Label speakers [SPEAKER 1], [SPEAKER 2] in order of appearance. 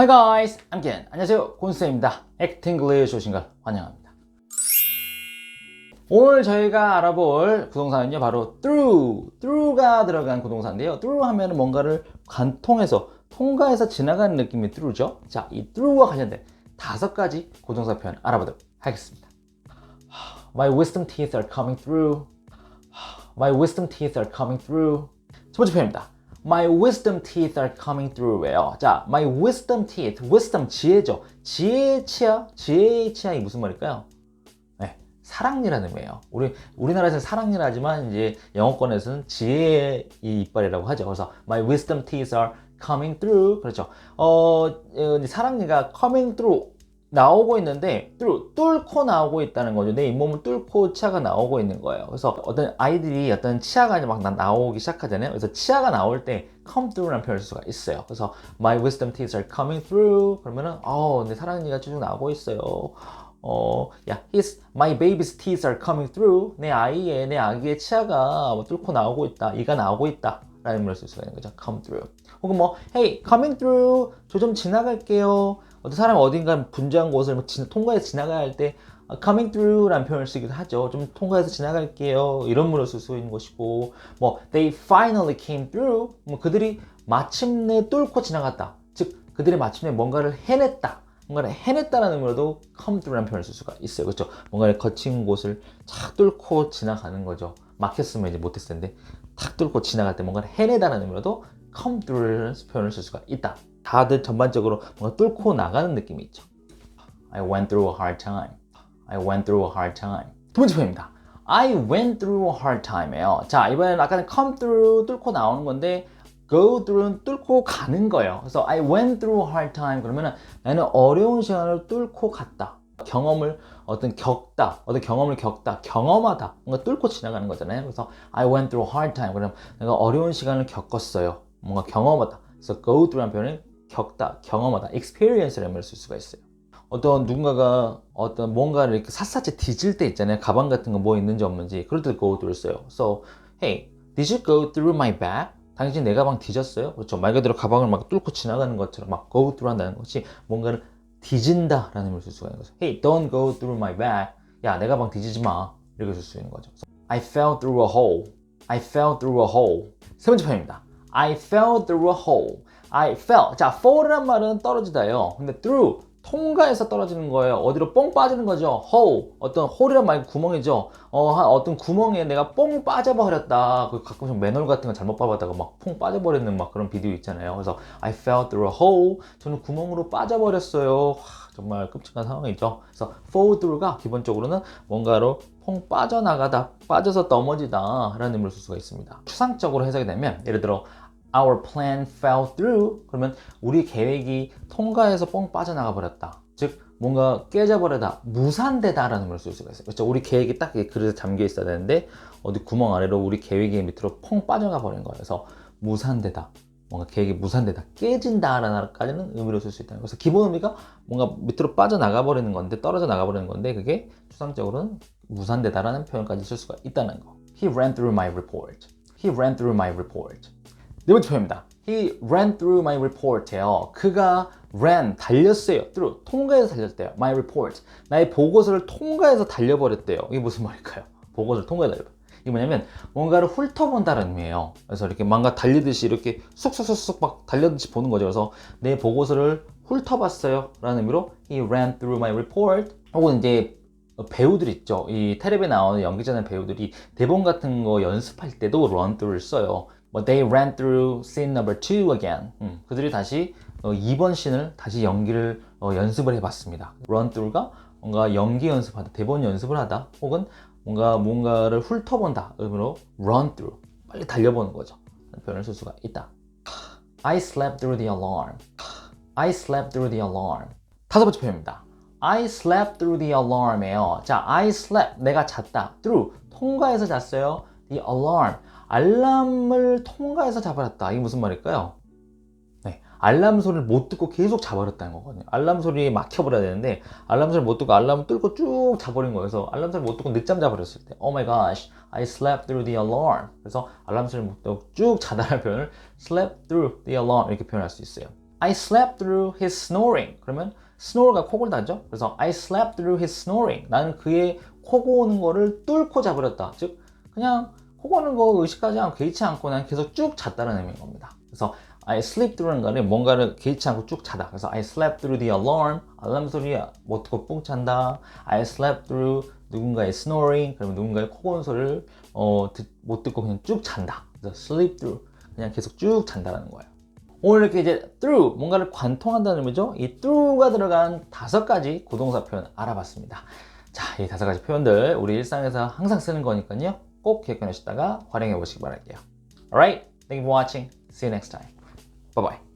[SPEAKER 1] Hi guys, I'm Ken. 안녕하세요, 곤쌤입니다. 액팅글리시 오신 걸 환영합니다. 오늘 저희가 알아볼 부동산은요, 바로 through, through가 들어간 부동산인데요. through 하면은 뭔가를 관통해서, 통과해서 지나가는 느낌이 through죠. 자, 이 through와 관련된 다섯 가지 고동사 표현 알아보도록 하겠습니다. My wisdom teeth are coming through. My wisdom teeth are coming through. 첫 번째 표현입니다. My wisdom teeth are coming through예요. 자, my wisdom teeth, wisdom 지혜죠. 지혜의 치아, 지혜의 치아이 무슨 말일까요? 네, 사랑니라는 의미예요. 우리 우리나라에서는 사랑니라 하지만 이제 영어권에서는 지혜의 이 이빨이라고 하죠. 그래서 my wisdom teeth are coming through 그렇죠. 어, 어, 사랑니가 coming through 나오고 있는데 뚫, 뚫고 나오고 있다는 거죠. 내 잇몸을 뚫고 치아가 나오고 있는 거예요. 그래서 어떤 아이들이 어떤 치아가 막 나- 나오기 시작하잖아요. 그래서 치아가 나올 때 come through라는 표현을 쓸 수가 있어요. 그래서 my wisdom teeth are coming through 그러면은 어, 내 사랑니가 쭉 나오고 있어요. 어, 야, his my baby's teeth are coming through. 내 아이의 내 아기의 치아가 뭐 뚫고 나오고 있다. 이가 나오고 있다. 라는 의미를 쓸 수가 있는 거죠. come through. 혹은 뭐 hey, coming through. 저 좀 지나갈게요. 어떤 사람 어딘가 분주한 곳을 뭐 지- 통과해서 할때 아, coming through라는 표현을 쓰기도 하죠. 좀 통과해서 지나갈게요. 이런 문을 쓸 수 있는 것이고 뭐 they finally came through. 뭐 그들이 마침내 뚫고 지나갔다. 즉 그들이 마침내 뭔가를 해냈다. 뭔가를 해냈다는 의미로도 come through라는 표현을 쓸 수가 있어요. 그렇죠? 뭔가를 거친 곳을 착 뚫고 지나가는 거죠. 막혔으면 이제 못했을 텐데 탁 뚫고 지나갈 때 뭔가를 해내다는 의미로도 come through라는 표현을 쓸 수가 있다. 다들 전반적으로 뭔가 뚫고 나가는 느낌이 있죠. I went through a hard time. I went through a hard time. 두 번째 표현입니다. I went through a hard time예요. 자, 이번에는 아까는 come through 뚫고 나오는 건데 go through는 뚫고 가는 거예요. 그래서 I went through a hard time 그러면은 나는 어려운 시간을 뚫고 갔다. 경험을 어떤 겪다, 어떤 경험을 겪다, 경험하다, 뭔가 뚫고 지나가는 거잖아요. 그래서 I went through a hard time. 그럼 내가 어려운 시간을 겪었어요. 뭔가 경험하다. 그래서 go through라는 표현은 겪다, 경험하다, experience라는 의미를 쓸 수가 있어요. 어떤 누군가가 어떤 뭔가를 이렇게 샅샅이 뒤질 때 있잖아요. 가방 같은 거 뭐 있는지 없는지. 그럴 때 go through 써요. So, hey, did you go through my bag? 당신 내 가방 뒤졌어요? 그렇죠. 말 그대로 가방을 막 뚫고 지나가는 것처럼 막 go through 한다는 것이 뭔가를 뒤진다 라는 의미를 쓸 수가 있는 거죠. Hey, don't go through my bag. 야, 내 가방 뒤지지 마. 이렇게 쓸 수 있는 거죠. I fell through a hole. I fell through a hole. 세 번째 표현입니다. I fell through a hole. I fell. 자, fall이란 말은 떨어지다예요. 근데 through 통과해서 떨어지는 거예요. 어디로 뽕 빠지는 거죠. hole. 어떤 홀이란 말 구멍이죠. 어, 한 어떤 구멍에 내가 뽕 빠져버렸다. 그 가끔씩 매놀 같은 거 잘못 밟았다가 막 퐁 빠져버리는 막 그런 비디오 있잖아요. 그래서 I fell through a hole. 저는 구멍으로 빠져버렸어요. 와, 정말 끔찍한 상황이죠. 그래서 fall through가 기본적으로는 뭔가로 퐁 빠져나가다, 빠져서 넘어지다 라는 의미를 쓸 수가 있습니다. 추상적으로 해석이 되면 예를 들어 Our plan fell through 그러면 우리 계획이 통과해서 뻥 빠져나가 버렸다. 즉 뭔가 깨져버리다, 무산되다라는 걸 쓸 수가 있어요. 그렇죠? 우리 계획이 딱이 그릇에 잠겨 있어야 되는데 어디 구멍 아래로 우리 계획의 밑으로 펑 빠져가 버린 거예요. 그래서 무산되다. 뭔가 계획이 무산되다, 깨진다라는까지는 의미로 쓸 수 있다. 그래서 기본 의미가 뭔가 밑으로 빠져나가 버리는 건데 떨어져 나가 버리는 건데 그게 추상적으로는 무산되다라는 표현까지 쓸 수가 있다는 거. He ran through my report. He ran through my report. 네 번째 표현입니다. He ran through my report예요. 그가 ran 달렸어요. through 통과해서 달렸대요. My report 나의 보고서를 통과해서 달려버렸대요. 이게 무슨 말일까요? 보고서를 통과해 달려. 이게 뭐냐면 뭔가를 훑어본다는 의미예요. 그래서 이렇게 뭔가 달리듯이 이렇게 쑥쑥쑥쑥 막 달려듯이 보는 거죠. 그래서 내 보고서를 훑어봤어요 라는 의미로 He ran through my report. 혹은 이제 배우들 있죠. 이 텔레비에 나오는 연기자나 배우들이 대본 같은 거 연습할 때도 run through를 써요. 뭐 they ran through scene number two again. 음, 그들이 다시 어, 2번 씬을 다시 연기를 어, 연습을 해봤습니다. run through가 뭔가 연기 연습하다, 대본 연습을 하다, 혹은 뭔가 뭔가를 훑어본다 의미로 run through 빨리 달려보는 거죠. 표현을 쓸 수가 있다. I slept through the alarm. I slept through the alarm. 다섯 번째 표현입니다. I slept through the alarm이에요. 자, I slept 내가 잤다. through 통과해서 잤어요. the alarm 알람을 통과해서 자버렸다. 이게 무슨 말일까요? 네, 알람 소리를 못 듣고 계속 자버렸다는 거거든요. 알람 소리에 막혀버려야 되는데 알람 소리 못 듣고 알람을 뚫고 쭉 자버린. 그래서 알람 소리 못 듣고 늦잠 자버렸을 때, Oh my gosh, I slept through the alarm. 그래서 알람 소리 못 듣고 쭉 자다라는 표현을 slept through the alarm 이렇게 표현할 수 있어요. I slept through his snoring. 그러면 snore가 코골 다죠. 그래서 I slept through his snoring. 나는 그의 코 고는 거를 뚫고 자버렸다. 즉 그냥 코 고는 거 의식하지 않고 개의치 않고 난 계속 쭉 잤다는 의미인 겁니다. 그래서 I sleep through는 거는 뭔가를 개의치 않고 쭉 자다. 그래서 I slept through the alarm. 알람 소리에 못 듣고 뿡 잔다. I slept through 누군가의 snoring. 그러면 누군가의 코 고는 소리를 어, 듣- 못 듣고 그냥 쭉 잔다. 그래서 sleep through. 그냥 계속 쭉 잔다라는 거예요. 오늘 이렇게 이제 through 뭔가를 관통한다는 의미죠. 이 through가 들어간 다섯 가지 고동사 표현 알아봤습니다. 자, 이 다섯 가지 표현들 우리 일상에서 항상 쓰는 거니까요. 꼭 기억해 놓으시다가 활용해 보시기 바랄게요. Alright, thank you for watching. See you next time. Bye bye.